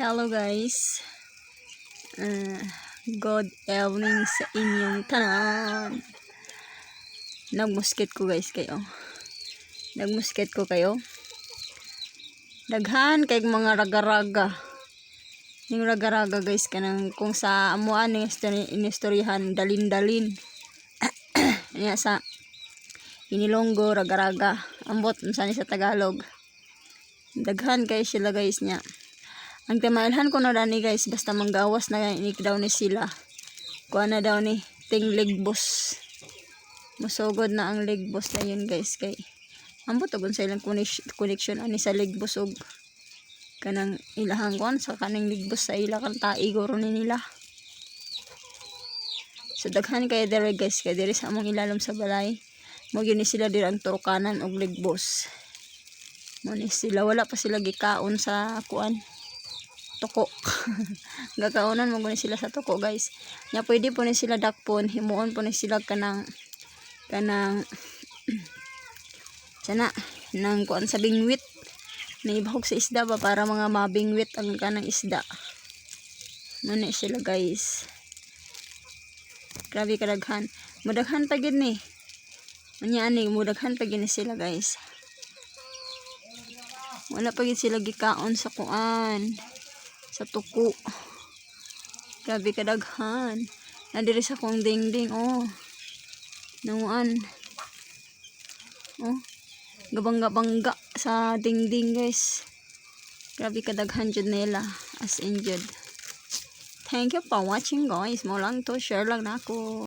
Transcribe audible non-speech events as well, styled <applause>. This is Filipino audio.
Hello guys. Uh, good evening sa inyong tanan. Nagmusket ko guys kayo. Nagmusket ko kayo. Daghan kay mga raga-raga. Yung raga-raga guys kanang kung sa amuan ng inistoryahan dalin-dalin. <coughs> Niya sa inilonggo raga-raga. Ambot unsa ni sa Tagalog. Daghan kay sila guys niya. Ang tamailhan ko na dani guys, basta manggawas na inik daw ni sila. Kuha na daw ni ting ligbos. Musugod na ang ligbos na yun guys kay. Ambot og sa ilang connection, ani sa ligbos og kanang ilahang kuan sa kaning ligbos sa ila kan taigoro ni nila. So daghan kay dere guys kay diri sa among ilalom sa balay. Mo ni sila diri ang turukanan og ligbos. Mo ni sila wala pa sila gikaon sa kuan toko. <laughs> Gakaunan mo guni sila sa toko, guys. Nya pwede po ni sila dakpon, himuon po ni sila kanang kanang <clears throat> sana nang kuan sa bingwit. Naibahog sa isda ba para mga mabingwit ang kanang isda. Muna sila, guys. Grabe kadaghan. Mudaghan pa gid ni. Unya ani mudaghan pa gid sila, guys. Wala pa gid sila gikaon sa kuan sa tuko. Grabe kadaghan. Nadiri sa kong dingding, oh. Nanguan. Oh. Gabangga-bangga sa dingding, guys. Grabe kadaghan jud nila. As in jud. Thank you for watching, guys. Mo lang to. Share lang na ako.